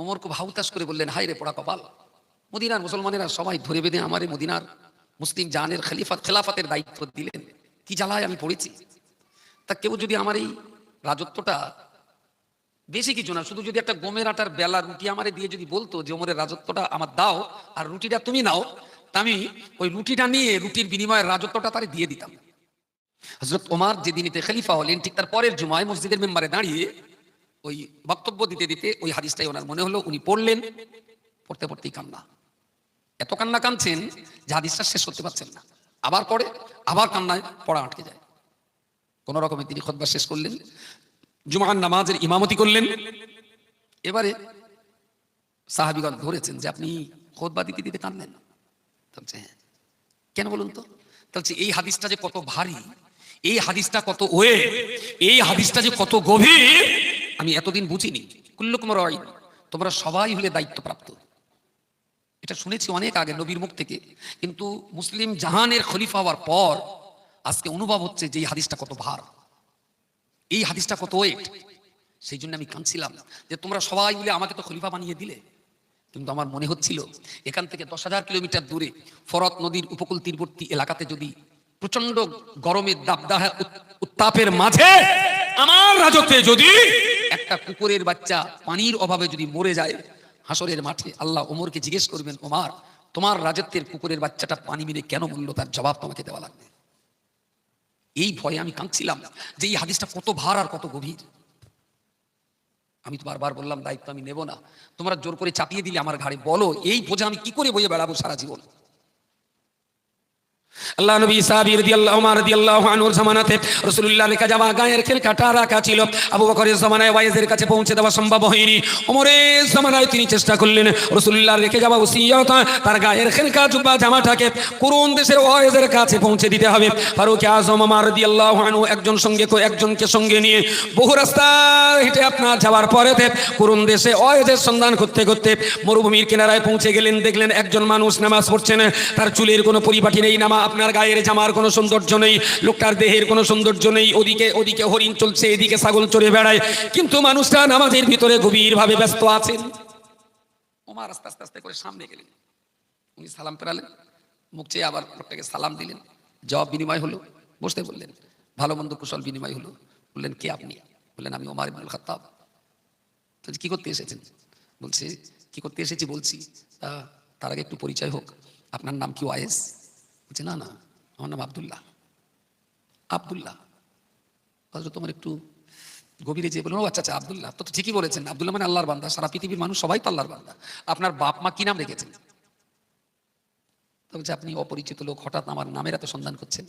ওমর খুব হাউতাস করে বললেন হাই রে পোড়া কপাল। মদিনার মুসলমানেরা সবাই ধরে বেঁধে আমারে মদিনার মুসলিম জাহানের খলিফা খেলাফাতের দায়িত্ব দিলেন। কি জ্বালায় আমি পড়েছি। তা কেউ যদি আমার এই রাজত্বটা বেশি কিছু না, শুধু যদি একটা গমের আটার বেলা রুটি আমারে দিয়ে যদি বলতো যে, ওমরের রাজত্বটা আমার দাও আর রুটিটা তুমি নাও, তা আমি ওই রুটিটা নিয়ে রুটির বিনিময়ে রাজত্বটা তারে দিয়ে দিতাম। হজরত ওমার যেদিনিতে খলিফা হলেন, ঠিক তার পরের জুমায় মসজিদের মেম্বারে দাঁড়িয়ে ওই বক্তব্য দিতে দিতে ওই হাদিসটাই ওনার মনে হলো, উনি পড়লেন, পড়তে পড়তেই কান্না। এত কান্না কাঁদছেন যে হাদিসটা শেষ করতে পারছেন না। আবার পড়ে, আবার কান্নায় পড়া আটকে যায়। কোন রকমে তিনি খোদবা শেষ করলেন, জুমার নামাজের ইমামতি করলেন। এবারে সাহাবিগণ ধরেছেন যে আপনি খোদবা দিতে দিতে বলছে হ্যাঁ। কেন বলুন তো? বলছে, এই হাদিসটা যে কত ভারী, এই হাদিসটা কত ওয়ে, এই হাদিসটা যে কত গভীর আমি এতদিন বুঝিনি। কুল্লুকুম রয় তোমরা সবাই হলে দায়িত্বপ্রাপ্ত। এটা শুনেছি অনেক আগে নবীর মুখ থেকে, কিন্তু মুসলিম জাহানের খলিফা হওয়ার পর আজকে অনুভব হচ্ছে যে এই হাদিসটা কত ভার। এই হাদিসটা কত ওয়েট সেই জন্য আমি কাঁদছিলাম যে তোমরা সবাই মিলে আমাকে তো খলিফা বানিয়ে দিলে। কিন্তু আমার মনে হচ্ছিল, এখান থেকে দশ হাজার কিলোমিটার দূরে ফরত নদীর উপকূল তীরবর্তী এলাকাতে যদি প্রচণ্ড গরমের দাবদাহ উত্তাপের মাঝে আমার রাজত্বে যদি একটা কুকুরের বাচ্চা পানির অভাবে যদি মরে যায়, হাসরের মাঠে আল্লাহ ওমরকে জিজ্ঞেস করবেন, ওমার, তোমার রাজত্বের কুকুরের বাচ্চাটা পানি মেরে কেন মূল্য তার জবাব তোমাকে দেওয়া লাগবে। এই ভয়ে আমি কাঁদছিলাম যে এই হাদিসটা কত ভার আর কত গভীর। আমি তো বারবার বললাম, দায়িত্ব আমি নেব না। তোমরা জোর করে চাপিয়ে দিলে আমার ঘাড়ে। বলো, এই বোঝা আমি কি করে বয়ে বেড়াবো সারা জীবন? আল্লাহ নবী সাহাবী রাদিয়াল্লাহু মা রাদিয়াল্লাহু আনহুর জামানাতে রাসূলুল্লাহ লেখা যাওয়া গায়ের খেল কাটা রাখা ছিল। আবু বকরের জামানায় ওয়াইজের কাছে পৌঁছে দেওয়া সম্ভব হয়নি। ওমরের জামানায় তিনি চেষ্টা করলেন রাসূলুল্লাহ রেখে যাওয়া ওসিয়ত, তার গায়ের খেলকা জুব্বা, জামাটাকে কোন দেশের ওয়াইজের কাছে পৌঁছে দিতে হবে। ফারুক আজম ওমর রাদিয়াল্লাহু আনহু একজন সঙ্গে একজনকে সঙ্গে নিয়ে বহু রাস্তা হেঁটে আপনার যাওয়ার পরেতে কোন দেশে ওয়াইজের সন্ধান করতে করতে মরুভূমির কিনারায় পৌঁছে গেলেন, দেখলেন একজন মানুষ নামাজ পড়ছেন, তার চুলের কোনো পরিপাটি নেই নামা আপনার গায়ের জামার কোনো সৌন্দর্য নেই, লোকটার দেহের কোনো সৌন্দর্য নেই, ওদিকে ওদিকে হরিণ চলছে, এদিকে ছাগল চড়ে বেড়ায়। কিন্তু মানুষটা নামাজের ভিতরে গভীর ভাবে ব্যস্ত আছেন। ওমার আস্তে আস্তে আস্তে করে সামনে গেলেন। উনি সালাম ফেরালেন মুখ চেয়ে আবার লোকটাকে সালাম দিলেন। জবাব বিনিময় হলো, বসতে বললেন, ভালো মন্দ কুশল বিনিময় হলো। বললেন, কে আপনি? বললেন, আমি ওমার ইবনুল খাত্তাব। কি করতে এসেছেন? বলছে, কি করতে এসেছি বলছি তার আগে একটু পরিচয় হোক। আপনার নাম কি ওয়াইস বলছে, না না, আমার নাম আবদুল্লাহ। আবদুল্লাহ। হয়তো তোমার একটু গভীরে যে বলুন ও আচ্ছা আচ্ছা আবদুল্লাহ। তো ঠিকই বলেছেন, আবদুল্লাহ মানে আল্লাহর বান্দা, সারা পৃথিবীর মানুষ সবাই তো আল্লাহর বান্দা। আপনার বাপ মা কি নাম রেখেছেন? তো বলছে, আপনি অপরিচিত লোক, হঠাৎ আমার নামের এত সন্ধান করছেন।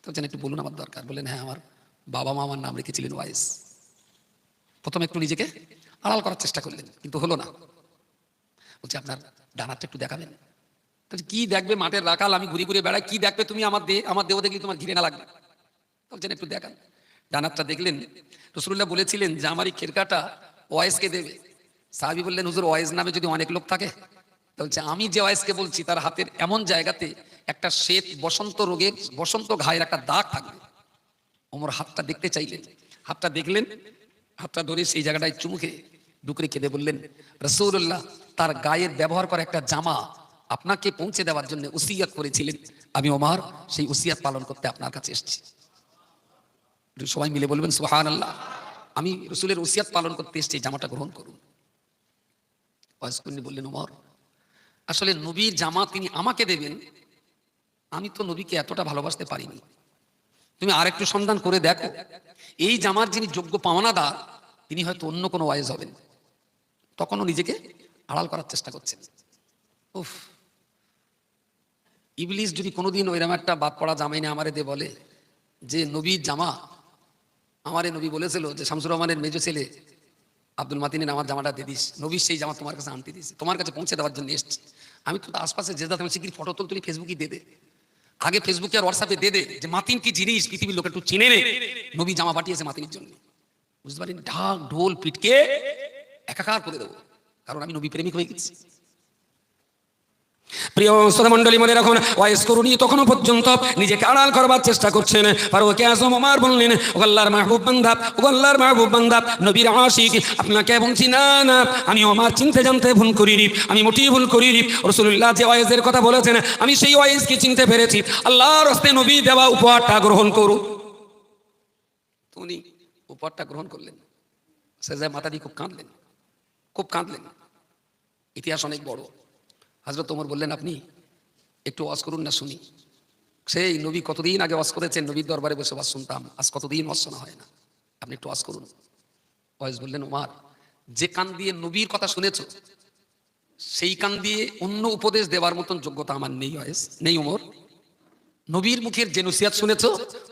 তো বলছেন, একটু বলুন আমার দরকার। বললেন হ্যাঁ আমার বাবা মা আমার নাম রেখেছিলেন ওয়াইস। প্রথমে একটু নিজেকে আড়াল করার চেষ্টা করলেন, কিন্তু হলো না। বলছে, আপনার ডানারটা একটু দেখাবেন? কি দেখবে মাঠের রাখাল? আমি ঘুরে ঘুরে বেড়াই, কি দেখবে তুমি আমার দেহ আমার দেহ দেখলে তোমার ঘিরে না লাগবে বলছেন একটু দেখান। ডানারটা দেখলেন রসুল্লাহ বলেছিলেন যে আমার এই খেরকাটা ওয়েসকে দেবে। সাহাবি বললেন, হুজুর ওয়েস নামে যদি অনেক লোক থাকে, বলছে, আমি যে ওয়েসকে বলছি, তার হাতের এমন জায়গাতে একটা শ্বেত বসন্ত রোগের, বসন্ত ঘায়ের একটা দাগ থাকবে। ওমর হাতটা দেখতে চাইলেন। হাতটা দেখলেন, হাতটা ধরে সেই জায়গাটায় চুমুকে ডুকরে কেঁদে বললেন রসৌল্লাহ তার গায়ের ব্যবহার করা একটা জামা আপনাকে পৌঁছে দেওয়ার জন্য উসিয়াত করেছিলেন। আমি ওমার, সেই উসিয়াত পালন করতে আপনার কাছে এসেছি। সবাই মিলে বলবেন সুহান আল্লাহ আমি রসুলের উসিয়াত পালন করতে এসেছি, জামাটা গ্রহণ করুন। বললেন, ওমর, আসলে নবীর জামা তিনি আমাকে দেবেন, আমি তো নবীকে এতটা ভালোবাসতে পারিনি। তুমি আরেকটু সন্ধান করে দেখো। এই জামার যিনি যোগ্য পাওনাদার, তিনি হয়তো অন্য কোনো ওয়াইজ হবেন। তখনও নিজেকে আড়াল করার চেষ্টা করছেন। উফ। ইবলিস যদি কোনোদিন ওইরকম একটা বাদ পড়া জামাই না আমারে দে বলে, যে নবীর জামা আমারে নবী বলেছিল যে শামসুর রহমানের মেজো ছেলে আব্দুল মাতিনের আমার জামাটা দিয়ে দিস নবীর সেই জামা তোমার কাছে আনতে দিস তোমার কাছে পৌঁছে দেওয়ার জন্য এসছি। আমি তো আশপাশে যে দাদা শিগগির ফটো তুল তুলি ফেসবুকে দিয়ে দে। আগে ফেসবুকে আর হোয়াটসঅ্যাপে দিয়ে দে, যে মাতিন কি জিনিস পৃথিবীর লোক একটু চিনে নে। নবী জামা পাঠিয়েছে মাতিনের জন্য। বুঝতে পারি ঢাক, ঢোল, পিটকে একাকার করে দেবো, কারণ আমি নবী প্রেমিক হয়ে গেছি। প্রিয় শ্রোতামণ্ডলী, মনে রাখুন, ওয়াইস করুনি তখনও পর্যন্ত নিজেকে আড়াল করবার চেষ্টা করছেন। ফারুক আজম ওমর বললেন ও আল্লাহর মাহবুব বান্দা ও আল্লাহর মাহবুব বান্দা, নবীর আশিক, আপনাকে বলছি না না আমি ওমার চিনতে জানতে ভুল করিনি, আমি মোটেই ভুল করিনি। রসুল্লাহ যে ওয়াইজের কথা বলেছেন, আমি সেই ওয়াইজকে চিনতে পেরেছি। আল্লাহর হস্তে নবী দেওয়া উপহারটা গ্রহণ করুন। উনি উপহারটা গ্রহণ করলেন। সেজায় দিয়ে খুব কাঁদলেন খুব কাঁদলেন। ইতিহাস অনেক বড়। হাজরত ওমর বললেন, আপনি একটু ওয়াজ করুন না, শুনি। সেই নবী কতদিন আগে ওয়াজ করেছেন? নবীর দরবারে বসে ওয়াজ শুনতাম। আজ কতদিন ওয়াজ শোনা হয় না? আপনি একটু ওয়াজ করুন। ওয়াজ বললেন, ওমার, যে কান দিয়ে নবীর কথা শুনেছ, সেই কান দিয়ে অন্য উপদেশ দেওয়ার মতন যোগ্যতা আমার নেই ওয়াইস নেই ওমর। নবীর মুখের যে নুসিয়াত শুনেছ,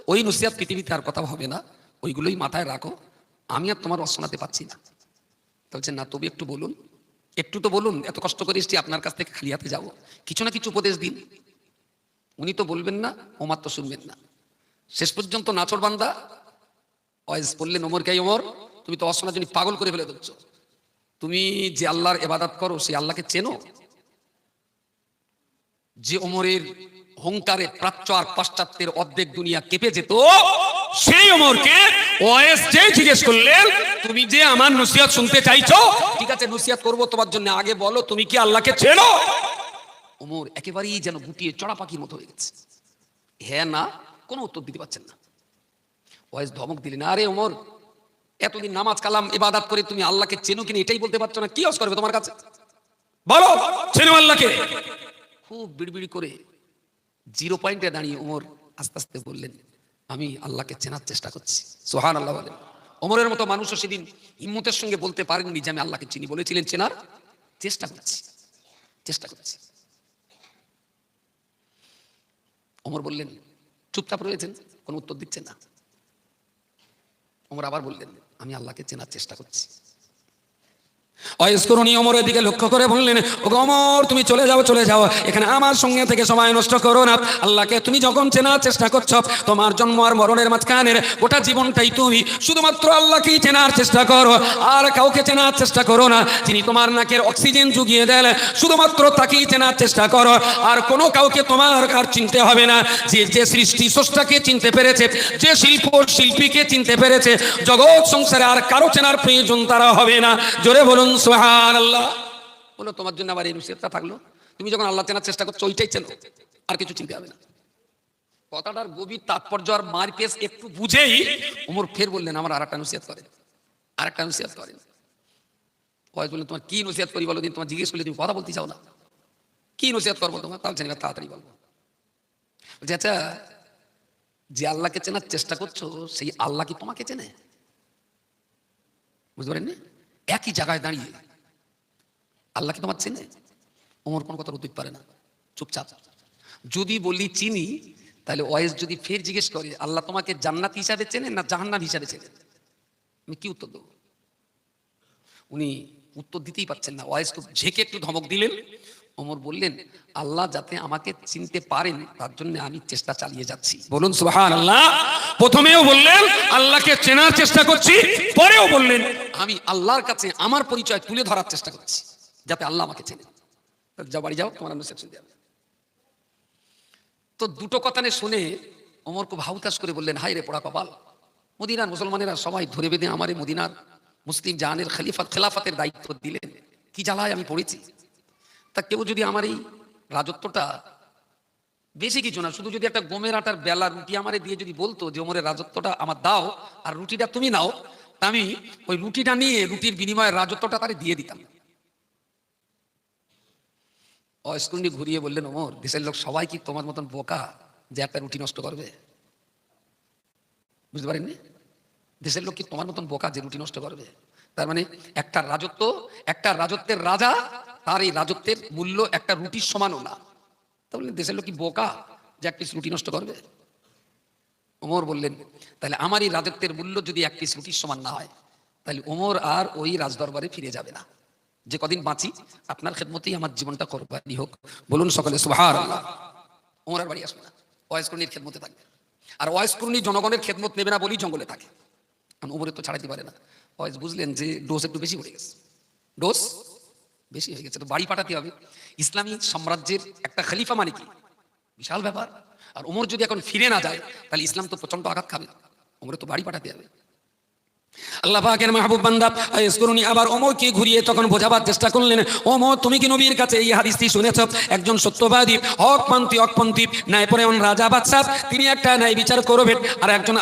ওই নুসিয়াত পৃথিবীতে আর কথা হবে না। ওইগুলোই মাথায় রাখো। আমি আর তোমার ওয়াজ শোনাতে পারছি না। তো বলছেন, না, তবে একটু বলুন একটু তো বলুন, এত কষ্ট করে এসছি, আপনার কাছ থেকে খালি হাতে যাব। কিছু না কিছু উপদেশ দিন। উনি তো বলবেন না, ওমার তো শুনবেন না। শেষ পর্যন্ত নাচর বান্দা ওয়াইজ বললেন ওমর কে ওমর, তুমি তো অশোনার জন্য পাগল করে ফেলে দিচ্ছ। তুমি যে আল্লাহর এবাদাত করো সেই আল্লাহকে চেনো? যে ওমরের হংকারে প্রাচ্য আর পাশ্চাত্যের অর্ধেক দুনিয়া কেঁপে যেত সেই ওমরকে ওয়াইস যে জিজ্ঞেস করলেন, তুমি যে আমার নসিহত শুনতে চাইছো, ঠিক আছে, নসিহাত করব তোমার জন্য। আগে বলো, তুমি কি আল্লাহকে চেনো? ওমর একেবারেই যেন গুটিয়ে চড়া পাখির মতো হয়ে গেছে। হ্যাঁ না, কোনো উত্তর দিতে পারছেন না। ওয়াইজ ধমক দিলেন, আরে ওমর, এতদিন নামাজ, কালাম, ইবাদাত করে তুমি আল্লাহকে চেনো কিনা এটাই বলতে পারছ না? কি অস করবে তোমার কাছে? বলো, চেনো আল্লাহকে। খুব বিড়বিড়ি করে জিরো পয়েন্টে দাঁড়িয়ে ওমর আস্তে আস্তে বললেন আমি আল্লাহকে চেনার চেষ্টা করছি। সোহান আল্লাহ বলেন অমরের মতো মানুষও সেদিন হিম্মতের সঙ্গে বলতে পারেননি যে আমি আল্লাহকে চিনি। বলেছিলেন, চেনার চেষ্টা করছি। চেষ্টা করছি। অমর বললেন, চুপচাপ রয়েছেন? কোনো উত্তর দিচ্ছেন না? অমর আবার বললেন, আমি আল্লাহকে চেনার চেষ্টা করছি। অয়স্করণী অমরের দিকে লক্ষ্য করে বললেন ও অমর, তুমি চলে যাও চলে যাও। এখানে আমার সঙ্গে থেকে সময় নষ্ট করো না। আল্লাহকে তুমি যখন চেনার চেষ্টা করছ, তোমার জন্ম আর মরণের মাঝখানের গোটা জীবনটাই তুমি শুধুমাত্র আল্লাহকেই চেনার চেষ্টা করো। আর কাউকে চেনার চেষ্টা করো না। যিনি তোমার নাকের অক্সিজেন জুগিয়ে দেন, শুধুমাত্র তাকেই চেনার চেষ্টা করো। আর কোনো কাউকে তোমার কার চিনতে হবে না। যে যে সৃষ্টি স্রষ্টাকে চিনতে পেরেছে, যে শিল্প শিল্পীকে চিনতে পেরেছে, জগৎ সংসারে আর কারও চেনার প্রয়োজন তারা হবে না। জোরে বলুন সোহান আল্লাহ বলো, তোমার জন্য আবার এই নসিহতটা থাকল। তুমি যখন আল্লাহ চেনার চেষ্টা করছ, ওইটাই চেনো। আর কিছু চিনতে হবে না। কথাটার গভীর তাৎপর্য আর মার পেস একটু বুঝেই ওমর ফের বললেন, আমার আর একটা নসিহত করেন। আর একটা নসিহত করেন। কয়েক বললেন, তোমার কি নসিহত করি বলো দিন তোমার জিজ্ঞেস করলে তুমি কথা বলতে চাও না। কি নসিহত করব তোমার? তাহলে চেনে তাড়াতাড়ি বলব বলছে আচ্ছা যে আল্লাহকে চেনার চেষ্টা করছ, সেই আল্লাহ কি তোমাকে চেনে? বুঝতে পারেননি? একই জায়গায় দাঁড়িয়ে। আল্লাহ কি তোমার চেনে। ওমর কোনো কথা উত্তর পারে না। চুপচাপ। যদি বলি চিনি, তাহলে ওয়েস যদি ফের জিজ্ঞেস করে, আল্লাহ তোমাকে জান্নাত হিসাবে চেনে না জাহান্নাম হিসাবে চেনে আমি কি উত্তর দেবো? উনি উত্তর দিতেই পারছেন না। ওয়েস খুব ঝেঁকে একটু ধমক দিলেন। ওমর বললেন, আল্লাহ যাতে আমাকে চিনতে পারেন, তার জন্য আমি চেষ্টা চালিয়ে যাচ্ছি। বলুন সুবহান আল্লাহ প্রথমেও বললেন, আল্লাহকে চেনার চেষ্টা করছি। পরেও বললেন, আমি আল্লাহর কাছে আমার পরিচয় তুলে ধরার চেষ্টা করছি, যাতে আল্লাহ আমাকে চেনে যাও, বাড়ি যাও, তোমার শুনতে হবে তো দুটো কথা শুনে ওমর খুব হাউতাস করে বললেন হাই রে পোড়া কপাল, মদিনার মুসলমানেরা সবাই ধরে বেঁধে আমার মদিনার মুসলিম জাহানের খলিফাত, খেলাফাতের দায়িত্ব দিলেন। কি জ্বালায় আমি পড়েছি? তা কেউ যদি আমার এই রাজত্বটা বেশি কিছু না, শুধু যদি একটা গমের আটার বেলা রুটি আমারে দিয়ে যদি বলতো যে ওমরের রাজত্বটা আমার দাও আর রুটিটা তুমি নাও আমি ওই রুটিটা নিয়ে রুটির বিনিময়ে রাজত্বটা তারে দিয়ে দিতাম। অস্কুন্ডি ঘুরিয়ে বললেন, ওমর, দেশের লোক সবাই কি তোমার মতন বোকা যে একটা রুটি নষ্ট করবে? বুঝতে পারেননি? দেশের লোক কি তোমার মতন বোকা যে রুটি নষ্ট করবে? তার মানে একটা রাজত্ব, একটা রাজত্বের রাজা তার এই রাজত্বের মূল্য একটা রুটির সমানও না। তাহলে দেশের লোক কি বোকা যে এক পিস রুটি নষ্ট করবে? ওমর বললেন, তাহলে আমার এই রাজত্বের মূল্য যদি এক পিস রুটির সমান না হয়, তাহলে ওমর আর ওই রাজদরবারে ফিরে যাবে না। যে কদিন বাঁচি, আপনার খেদমতেই আমার জীবনটা কোরবানি হোক। বলুন সকালে সুহার ওমর আর বাড়ি আসবে না। ওয়াইস করুনির খেদমতে থাকবে। আর ওয়াইস করুনি জনগণের খেদমত নেবে না বলেই জঙ্গলে থাকে। কারণ ওমরে তো ছাড়াইতে পারে না। ওয়াইস বুঝলেন যে ডোজ একটু বেশি পড়ে গেছে। ডোজ বেশি হয়ে গেছে, তো বাড়ি পাঠাতে হবে। ইসলামী সাম্রাজ্যের একটা খালিফা মানে কি? বিশাল ব্যাপার। আর ওমর যদি এখন ফিরে না যায়, তাহলে ইসলাম তো প্রচণ্ড আঘাত খাবে। ওমরে তো বাড়ি পাঠাতে হবে। আল্লাহ মাহবুব আবার ওমরকে ঘুরিয়ে তখন বোঝাবার চেষ্টা করলেন। ওমর, তুমি কি নবীর কাছে এই হাদিসটি শুনেছ? একজন সত্যবাদী, হকপন্থী ন্যায়পরায়ণ রাজা বাদশাহ, তিনি একটা বিচার করবেন। আর একজন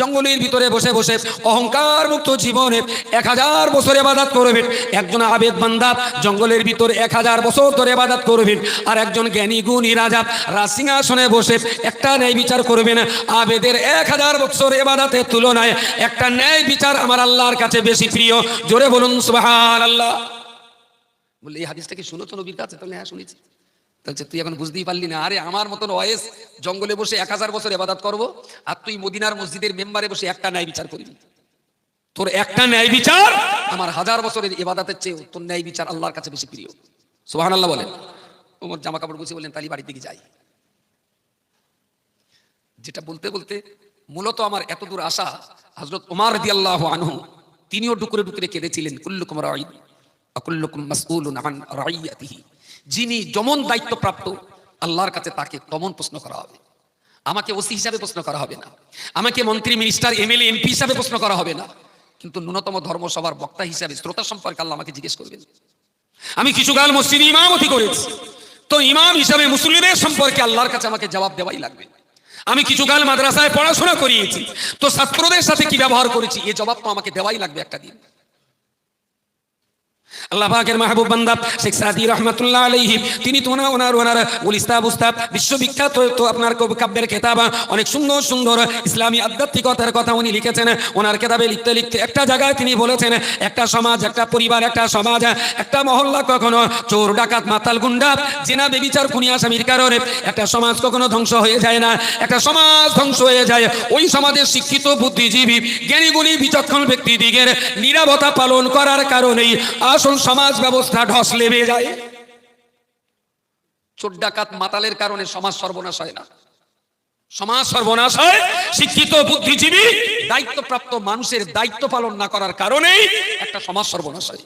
জঙ্গলের ভিতরে বসে বসে অহংকার মুক্ত জীবনে এক হাজার বছর এবাদাত করবেন। একজন আবেদ বান্দা, জঙ্গলের ভিতরে এক হাজার বছর ধরে এবাদাত করবেন। আর একজন জ্ঞানী, গুণী রাজা রাজসিংহাসনে বসে একটা ন্যায় বিচার করবেন। আবেদের এক হাজার বছর এবাদাতের তুলনায় একটা ন্যায় বিচার আমার আল্লাহর কাছে বেশি প্রিয়। জোরে বলুন সুবহান আল্লাহ বললে এই হাদিসটা কি শুনেছো নবীর কাছে? তাহলে হ্যাঁ শুনেছি। তাহলে তুই এখন বুঝতেই পারলি না। আরে আমার মতন ওয়েস জঙ্গলে বসে এক হাজার বছর এবাদাত করব আর তুই মদিনার মসজিদের মেম্বারে বসে একটা ন্যায় বিচার করবি। তোর একটা ন্যায় বিচার? আমার হাজার বছরের এবাদাতের চেয়ে তোর ন্যায় বিচার আল্লাহর কাছে বেশি প্রিয়। সুবাহান আল্লাহ বলেন। ওমর জামা কাপড় গুছিয়ে বললেন তালি বাড়ির দিকে যাই। যেটা বলতে বলতে মূলত আমার এত দূর আসা হজরত উমার রদি আল্লাহ আনহু, তিনিও ডুকরে ডুকরে কেঁদেছিলেন, কুল্লুকুম রাই, অকুল্লুকুম রাইয়াতিহি। যিনি যেমন দায়িত্বপ্রাপ্ত, আল্লাহর কাছে তাকে তমন প্রশ্ন করা হবে। আমাকে ওসি হিসাবে প্রশ্ন করা হবে না। আমাকে মন্ত্রী, মিনিস্টার, এমএলএ, এমপি হিসাবে প্রশ্ন করা হবে না। কিন্তু ন্যূনতম ধর্মসভার বক্তা হিসাবে, শ্রোতা সম্পর্কে আল্লাহ আমাকে জিজ্ঞেস করবেন। আমি কিছুকাল মসজিদে ইমামতি করেছি। তো ইমাম হিসাবে মুসলিমের সম্পর্কে আল্লাহর কাছে আমাকে জবাব দেওয়াই লাগবে। আমি কিছুকাল মাদ্রাসায় পড়াশোনা করিয়েছি। তো ছাত্রদের সাথে কি ব্যবহার করেছি? এ জবাব তো আমাকে দেওয়াই লাগবে একটা দিন। আল্লাহ পাকের মাহবুব বান্দা শেখ সাদি রহমতুল্লাহ আলাইহি, তিনি তো ওনার ওনার উলিস্তাব উস্তাব, বিশ্ববিখ্যাত তো আপনার কাব্যের খেতাব, অনেক সুন্দর সুন্দর ইসলামী আধ্যাত্মিকতার কথা উনি লিখেছেন। ওনার খেতাবে লিখতে লিখতে একটা জায়গায় তিনি বলেছেন, একটা সমাজ, একটা পরিবার, একটা সমাজ, একটা মহল্লা কখনো চোর, ডাকাত, মাতাল, গুন্ডা, জেনা, বেবিচার খুনি আসামির কারণে একটা সমাজ কখনো ধ্বংস হয়ে যায় না। একটা সমাজ ধ্বংস হয়ে যায়, ওই সমাজের শিক্ষিত, বুদ্ধিজীবী জ্ঞানীগুণী বিচক্ষণ ব্যক্তিদিগের নিরাপত্তা পালন করার কারণেই আসল সমাজ ব্যবস্থা ঢস লেবে যায়। চোর ডাকাত মাতালের কারণে সমাজ সর্বনাশ হয় না। সমাজ সর্বনাশ হয় শিক্ষিত, বুদ্ধিজীবী, দায়িত্বপ্রাপ্ত মানুষের দায়িত্ব পালন না করার কারণেই একটা সমাজ সর্বনাশ হয়।